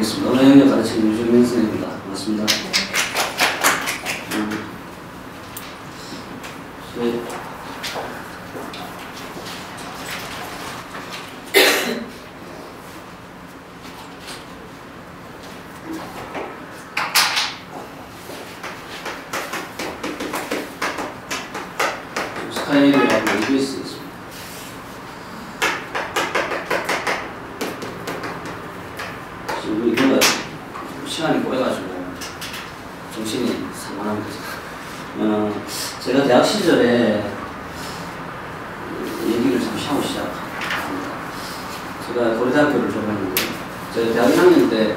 인사드리겠습니다. 오늘 영역 가르치는 유정민 선생입니다. 스카이라고 EBS 있습니다. 지금 이거가 시간이 꼬여가지고 정신이 산만합니다. 어, 제가 대학 시절에 얘기를 잠시 하고 시작합니다. 제가 고려대학교를 졸업했는데 제가 대학 1학년 때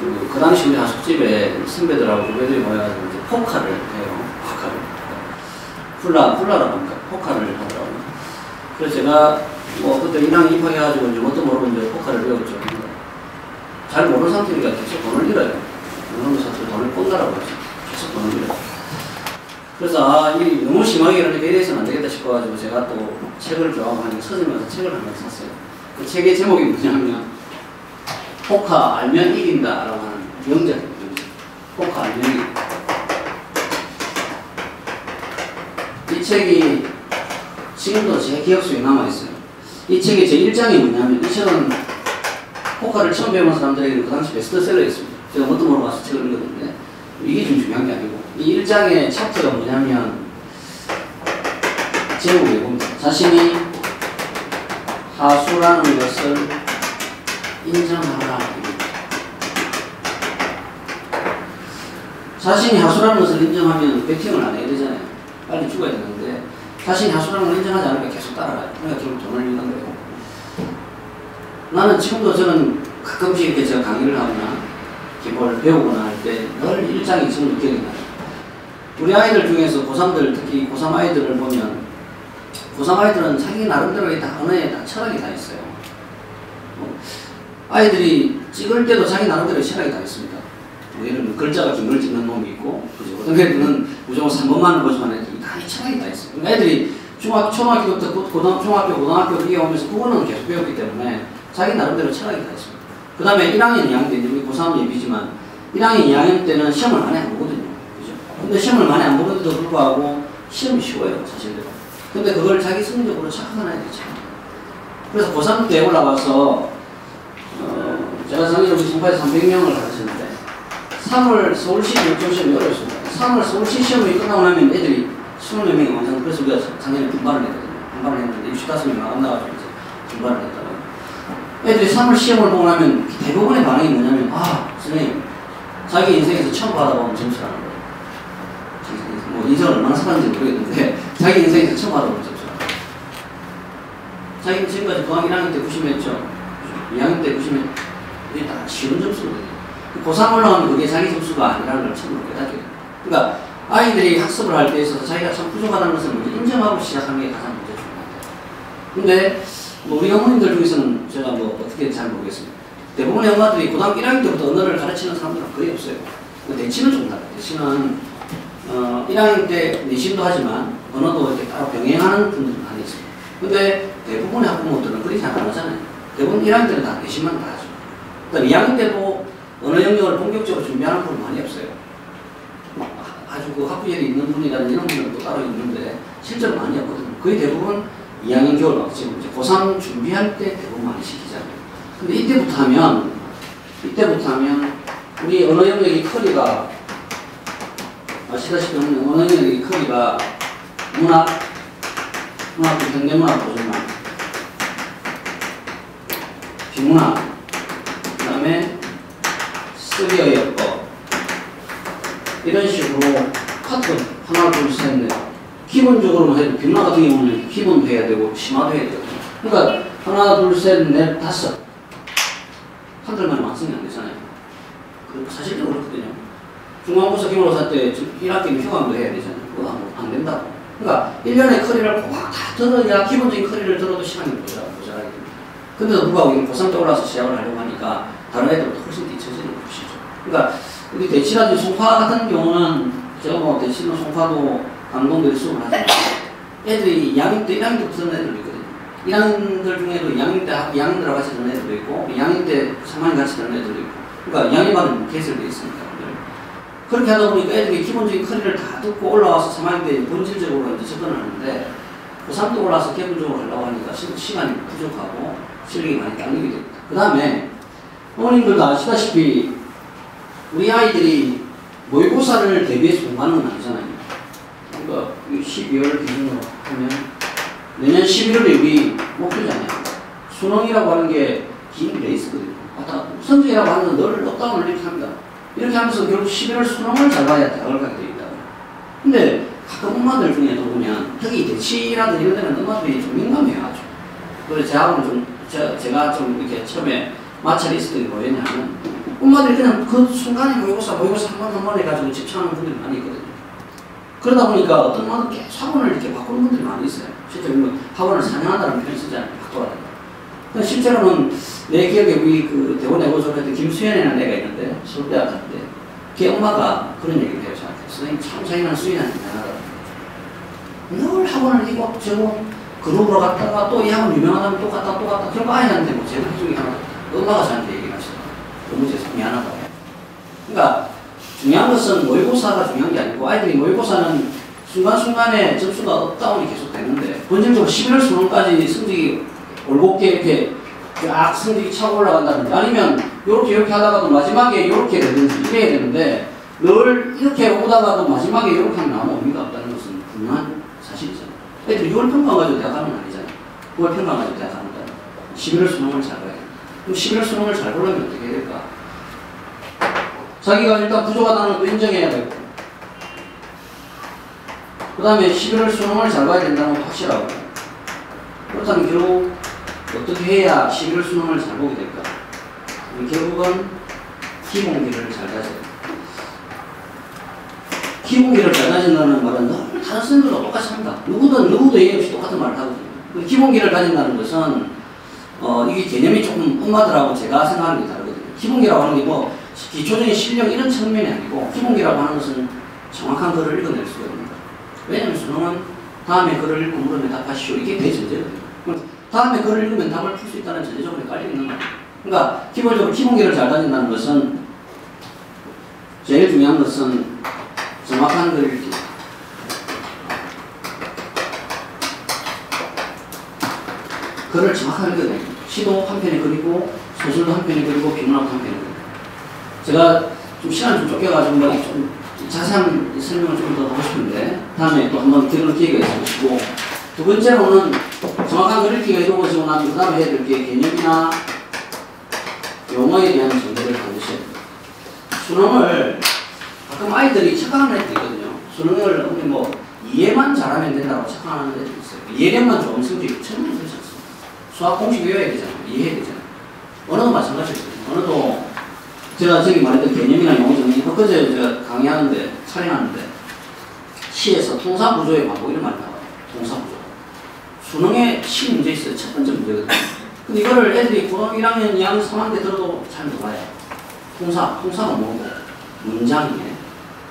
그, 그 당시 우리 하숙집에 선배들하고 후배들이 모여가지고 이제 포카를 해요. 포카를. 훌라, 훌라라고 합니까? 포카를 하더라고요. 그래서 제가 뭐 그때 1학년 입학해가지고 이제 뭣도 모르고 이제 포카를 배웠죠. 잘 모르는 상태니까 계속 돈을 잃어요. 어느 상태로 돈을 꼰다라고 하죠. 계속 돈을 잃어요. 그래서 아, 이 너무 심하게 이러니까 이래서는 안 되겠다 싶어가지고 제가 또 책을 좋아하고 서점에서 책을 한권 샀어요. 그 책의 제목이 뭐냐면 포카 알면 이긴다 라고 하는 명작입니다. 명작. 포카 알면 이긴다. 이 책이 지금도 제 기억 속에 남아있어요. 이 책의 제 1장이 뭐냐면 이 책은 포카를 처음 배운 사람들에게는 그 당시 베스트셀러였습니다. 제가 뭣도 모르고 책을 읽었는데 이게 좀 중요한 게 아니고 이 1장의 챕터가 뭐냐면 제목이 뭡니다. 자신이 하수라는 것을 인정하라. 자신이 하수라는 것을 인정하면 배팅을 안 해야 되잖아요. 빨리 죽어야 되는데 자신이 하수라는 걸 인정하지 않으니까 계속 따라가요. 그러니까 돈을 잃는 거예요. 나는 지금도 저는 가끔씩 이렇게 제가 강의를 하거나 뭘 배우거나 할 때 늘 일장이 지금도 기억이 나요. 우리 아이들 중에서 고3들 특히 고3 아이들을 보면 고3 아이들은 자기 나름대로의 다 언어에 다 철학이 다 있어요. 뭐 아이들이 찍을 때도 자기 나름대로의 철학이 다 있습니다. 뭐 예를 들면 글자가 중을 찍는 놈이 있고 그죠? 어떤 애들은 무조건 3번만을 보지만 애들이 다 철학이 다 있어요. 그러니까 애들이 중학, 초등학교부터 고등, 중학교, 고등학교 이어오면서 국어는 계속 배웠기 때문에 자기 나름대로 철학이 다 있습니다. 그 다음에 1학년, 2학년 때, 우리 고3 예비지만 1학년, 2학년 때는 시험을 많이 안 보거든요. 그죠? 근데 시험을 많이 안 보는데도 불구하고 시험이 쉬워요, 사실대로. 근데 그걸 자기 성적으로 착각하는 애들이 참. 그래서 고3 때 올라가서, 어, 제가 작년에 우리 송파에서 300명을 가르쳤는데, 3월 서울시 교육청 시험이 어렵습니다. 3월 서울시 시험이 끝나고 나면 애들이 20몇 명이 완성, 그래서 우리가 작년에 분반을 했거든요. 분반을 했는데 65명이 안 나가지고 이제 분반을 했다가. 애들이 3월 시험을 보고 나면 대부분의 반응이 뭐냐면, 아, 선생님, 자기 인생에서 처음 받아본 점수라는 거예요. 뭐, 인생을 얼마나 살았는지 모르겠는데, 자기 인생에서 처음 받아본 점수라는 거예요. 자기는 지금까지 고학 1학년 때 90했죠. 2학년 때 90했, 이게 다 쉬운 점수거든요. 고3 올라가면 그게 자기 점수가 아니라는 걸 처음으로 깨닫게 돼요. 그러니까, 아이들이 학습을 할 때 있어서 자기가 참 부족하다는 것을 먼저 인정하고 시작하는 게 가장 먼저 중요합니다. 근데, 뭐 우리 어머님들 중에서는 제가 뭐 어떻게 잘 모르겠습니다. 대부분의 엄마들이 고등학교 1학년 때부터 언어를 가르치는 사람들은 거의 없어요. 대치는 좀 달라요. 대치는 어, 1학년 때 내신도 하지만 언어도 이렇게 따로 병행하는 분들은 많이 있습니다. 근데 대부분의 학부모들은 그렇게 잘 안 하잖아요. 대부분 1학년 때는 다 내신만 다 하죠. 그러니까 2학년 때도 언어 영역을 본격적으로 준비하는 분은 많이 없어요. 아주 그 학부열이 있는 분이라는 이런 분들은 또 따로 있는데 실제로 많이 없거든요. 거의 대부분 2학년 겨울 막 지금 이제 고3 준비할 때 대부분 많이 시키잖아요. 근데 이때부터 하면, 이때부터 하면, 우리 언어 영역의 커리가, 아시다시피 언어 영역의 커리가 문학, 문학, 보지만, 비 문학, 그 다음에 쓰리어예법, 이런 식으로 파트 하나, 둘, 셋, 넷. 기본적으로만 해도 빈마 같은 경우는 기본도 해야 되고 심화도 해야 되거든요. 그러니까 하나, 둘, 셋, 넷, 다섯 한 달 만에 완성이 안 되잖아요. 그 사실적으로 그렇거든요. 중간고사, 기말고사 때 1학기 휴강도 해야 되잖아요. 그거 안, 안 된다고. 그러니까 1년의 커리를 꽉다 들어야 기본적인 커리를 들어도 시간이 모자, 모자라게 됩니다. 근데도 불구하고 고3 때 올라와서 시작을 하려고 하니까 다른 애들보다 훨씬 뒤처지는 것이죠. 그러니까 우리 대치라든지 송파 같은 경우는 제가 뭐 대치는 송파도 감동들이 수업을 하지만 애들이 2학년 때 1학년 때 붙는 애들도 있거든요. 1학년들 중에도 2학년 때 2학년들하고 같이 듣는 애들도 있고 2학년 때 3학년 같이 듣는 애들도 있고 그러니까 2학년마다 개설되어 있습니다. 그렇게 하다 보니까 애들이 기본적인 커리를 다 듣고 올라와서 3학년 때 본질적으로 이제 접근을 하는데 고3때 올라와서 기본적으로 하려고 하니까 시, 간이 부족하고 실력이 많이 딸리게 됩니다. 그 다음에 어머님들도 아시다시피 우리 아이들이 모의고사를 대비해서 공부하는 건 아니잖아요. 그러니까 12월 기준으로 하면 내년 11월에 우리 목표잖아요. 수능이라고 하는 게긴 레이스거든요. 왔다 성적이라고 하는 늘 업다운을 이렇게 합니다. 이렇게 하면서 결국 11월 수능을 잘 봐야 대학을 가게 있다. 근데 가끔 엄마들 중에도 보면 특히 대치라든 이런 데는 엄마들이 좀 민감해요 아주. 그래서 제하고는 좀 제, 제가 좀 이렇게 처음에 마찰이 있었던 게 뭐였냐면 엄마들이 그냥 그 순간에 모의고사 모의고사 한 번 한 번 해가지고 집착하는 분들이 많이 있거든요. 그러다 보니까 어떤 엄마들 계속 학원을 이렇게 바꾸는 분들이 많이 있어요. 실제로 학원을 사냥한다는 표현을 쓰잖아요. 바꿔라. 실제로는 내 기억에 우리 그 대원 내고졸했던 김수현이라는 애가 있는데 서울대학 갈 때, 걔 엄마가 그런 얘기를 해요. 선생님 참 자기는 수인한테 미안하다. 늘 학원을 이거 저거 그룹으로 갔다가 또 이 학원 유명하다면 또 갔다 또 갔다 결국 아이한테 뭐 제일 중에 하나 엄마가 저한테 하시더라고요. 너무 죄송 미안하다고. 그러니까 중요한 것은 모의고사가 중요한 게 아니고 아이들이 모의고사는 순간순간에 점수가 업다운이 계속 되는데 본질적으로 11월 수능까지 성적이 올곧게 이렇게 쫙 성적이 차고 올라간다든지 아니면 이렇게 이렇게 하다가도 마지막에 이렇게 되든지 이래야 되는데 늘 이렇게 오다가도 마지막에 이렇게 하면 아무 의미가 없다는 것은 분명한 애들이 6월 평가 가 지고 대학 가는 건 아니잖아요. 9월 평가 가 지고 대학 가는 거잖아요. 11월 수능을 잘 봐야 돼요. 그럼 11월 수능을 잘 보려면 어떻게 해야 될까? 자기가 일단 부족하다는 것도 인정해야 되고 그 다음에 11월 수능을 잘 봐야 된다는 건 확실하고 그렇다면 결국 어떻게 해야 11월 수능을 잘 보게 될까? 결국은 기본기를 잘 가져야 돼. 기본기를 잘 가진다는 말은 늘 다른 선생들도 똑같이 합니다. 누구든 누구도 예의 없이 똑같은 말을 하거든요. 그 기본기를 가진다는 것은 어, 이게 개념이 조금 엄마들하고 제가 생각하는 게 다르거든요. 기본기라고 하는 게 뭐 기초적인 실력 이런 측면이 아니고 기본기라고 하는 것은 정확한 글을 읽어낼 수가 있습니다. 왜냐하면 수능은 다음에 글을 읽고 물으면 답하시오. 이게 대전제거든요. 다음에 글을 읽으면 답을 풀 수 있다는 전제조건이 깔려 있는 거예요. 그러니까 기본적으로 기본기를 잘 가진다는 것은 제일 중요한 것은 정확한 글을 읽기. 글을 정확하게 돼요. 시도 한 편에 그리고 소설도 한 편에 그리고 비문학도 한 편에 그리고 제가 좀 시간이 좀 쫓겨가지고 좀 자세한 설명을 좀 더 하고 싶은데 다음에 또 한번 들을 기회가 있으시고 두 번째로는 정확한 그리기가 이루어지고 나면 그 다음에 해야 될 게 개념이나 용어에 대한 정보를 반드시 해야 됩니다. 수능을 가끔 아이들이 착각하는 애들 있거든요. 수능을 뭐 이해만 잘하면 된다고 착각하는 애들 있어요. 이해력만 좋으면 성적이 천万그렇지 않습니다. 수학 공식 외워야 되잖아요. 이해해야 되잖아요. 언어도 마찬가지거든요. 언어도 제가 저기 말했던 개념이나 용어 정리, 엊그제 제가 강의하는데, 촬영하는데, 시에서 통사 구조의 반복 이런 말이 나와요. 통사 구조. 수능에 시 문제 있어요. 첫 번째 문제거든요. 근데 이거를 애들이 고등 1학년, 2학년, 3학년 때 들어도 잘 몰라요. 통사, 통사가 뭐고? 문장이에요.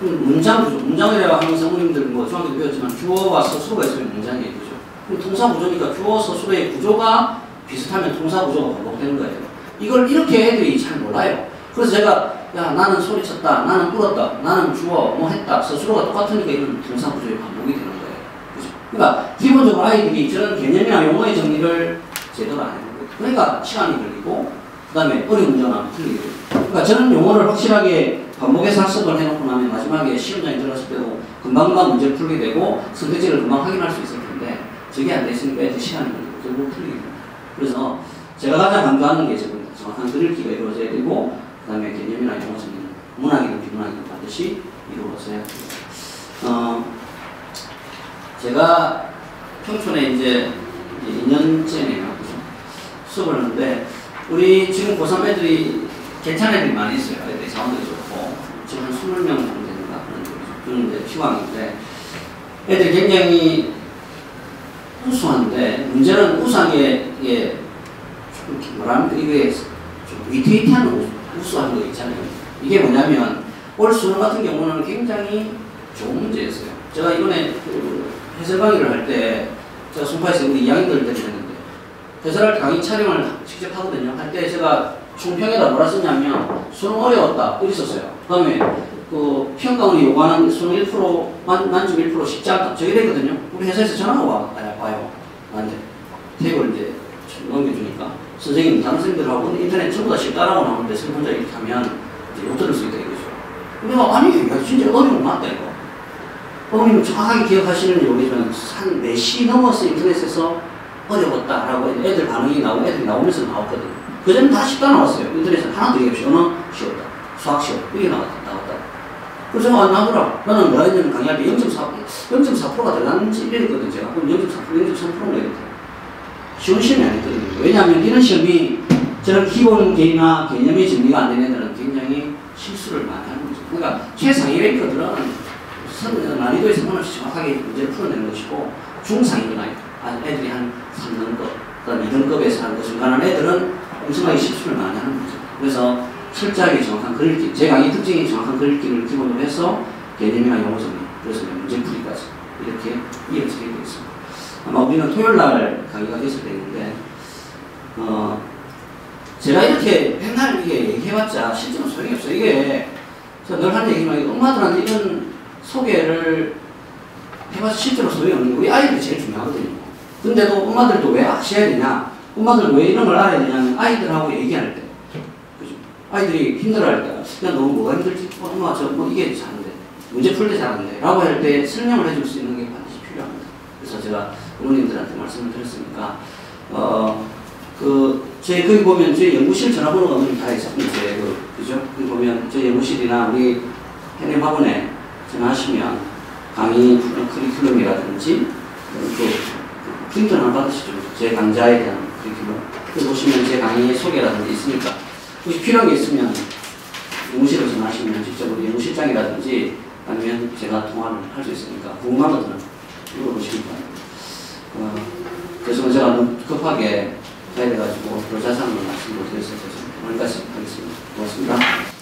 그럼 문장 구조, 문장이라고 하면 성우님들 뭐 중학교 때 배웠지만 주어와 서술어가 있으면 문장이에요. 그럼 통사 구조니까 주어, 서술어의 구조가 비슷하면 통사 구조가 반복되는 거예요. 이걸 이렇게 애들이 잘 몰라요. 그래서 제가 야 나는 소리쳤다, 나는 울었다, 나는 주어 뭐 했다, 서술어가 똑같으니까 이런 통사 구조의 반복이 되는 거예요. 그죠? 그러니까 기본적으로 아이들이 저런 개념이나 용어의 정리를 제대로 안 해요. 그러니까 시간이 걸리고 그 다음에 어려운 문제가 틀리게 돼요. 그러니까 저는 용어를 확실하게 반복해서 학습을 해놓고 나면 마지막에 시험장에 들어갔을 때도 금방금방 문제를 풀게 되고 선택지를 금방 확인할 수 있을 텐데 저게 안 됐으니까 애들 시간이 걸리고 결국 틀리게 돼요. 그래서 제가 가장 강조하는 게 저겁니다. 정확한 글읽기가 이루어져야 되고 그 다음에 개념이나 용어 정리는 문학이든 비문학이든 반드시 이루어져야 됩니다. 어, 제가 평촌에 이제 2년째네요. 수업을 하는데 우리 지금 고3 애들이 괜찮은 애들이 많이 있어요. 애들이 자원도 좋고 지금 한 20명 정도 되는가 그런 이제 피광인데 애들이 굉장히 우수한데 문제는 우수한 게 이게 좀 뭐라면 이게 좀 위태위태한 우수한 거 있잖아요. 이게 뭐냐면 올 수능 같은 경우는 굉장히 좋은 문제였어요. 제가 이번에 그 해설 강의를 할 때 제가 송파에서 우리 2학년들 때문에 해설할 때 강의 촬영을 직접 하거든요. 할 때 제가 총평에다 뭐라 썼냐면 수능 어려웠다 이렇게 썼어요. 그 다음에 그 평가원이 요구하는 수능 1% 만, 만점 1% 쉽지 않다. 저 이랬거든요. 우리 회사에서 전화가 와, 와요. 나한테 탭을 이제 넘겨주니까 선생님 다른 선생님들하고 인터넷 전부 다 쉽다라고 나오는데 선생님 혼자 이렇게 하면 이제 못 들을 수 있다 이거죠. 내가 아니 야, 진짜 어려운 거 맞다 이거. 어머님 정확하게 기억하시는지 모르지만 한 4시 넘어서 인터넷에서 어려웠다라고 애들 반응이 나오고 애들이 나오면서 나왔거든요. 그전에 다 쉽다 나왔어요. 인터넷에 하나도 얘기 없이 언어 쉬웠다. 수학 쉬웠다. 이게 나왔다. 그래서 안 나오더라. 나는 했냐면 강의할 때 0.4, 0.4%가 들어갔는지 이랬거든 제가. 그럼 0.4%, 0.3%는 내겠다. 쉬운 시험이 아니거든요. 왜냐하면 이런 시험이 저런 기본 개념이나 개념이 정리가 안 되는 애들은 굉장히 실수를 많이 하는 거죠. 그러니까 최상위 랭커들은 선, 난이도에서 하나씩 정확하게 문제를 풀어내는 것이고 중상위거나 아, 애들이 한 3등급, 그다음 2등급에서 하는 것 중간한 애들은 엄청나게 실수를 많이 하는 거죠. 그래서 철저하게 정확한 그릴기, 제 강의 특징이 정확한 그릴기를 기본으로 해서 개념이나 용어 정리, 그래서 문제 풀이까지 이렇게 이어지게 되어 있습니다. 아마 우리는 토요일 날 강의가 됐을 때인데, 어, 제가 이렇게 맨날 이게 얘기해봤자 실제로 소용이 없어요. 이게 제가 늘 하는 얘기지만 엄마들한테 이런 소개를 해봐서 실제로 소용이 없는 거 우리 아이들이 제일 중요하거든요. 근데도 엄마들도 왜 아셔야 되냐? 엄마들은 왜 이런 걸 알아야 되냐면 아이들하고 얘기할 때. 아이들이 힘들어할 때, 야, 너 뭐가 힘들지? 어, 엄마, 저, 뭐, 이게 잘하는데. 문제 풀 때 잘하는데. 라고 할 때 설명을 해줄 수 있는 게 반드시 필요합니다. 그래서 제가 부모님들한테 말씀을 드렸으니까, 어, 그, 제, 거기 보면 제 연구실 전화번호가 어머님 다 있었군요. 제, 그, 그죠? 거기 보면 저 연구실이나 우리 해냄 학원에 전화하시면 강의 커리큘럼이라든지 또 프린트 하나 받으시죠. 제 강좌에 대한 커리큘럼. 그 보시면 제 강의 소개라든지 있으니까 혹시 필요한 게 있으면 연구실에 전화하시면 직접 우리 연구실장이라든지 아니면 제가 통화를 할 수 있으니까 궁금한 것들은 물어보시기 바랍니다. 어, 그래서 제가 급하게 가야 돼가지고 걸 말씀을 드렸어요. 오늘까지 하겠습니다. 고맙습니다.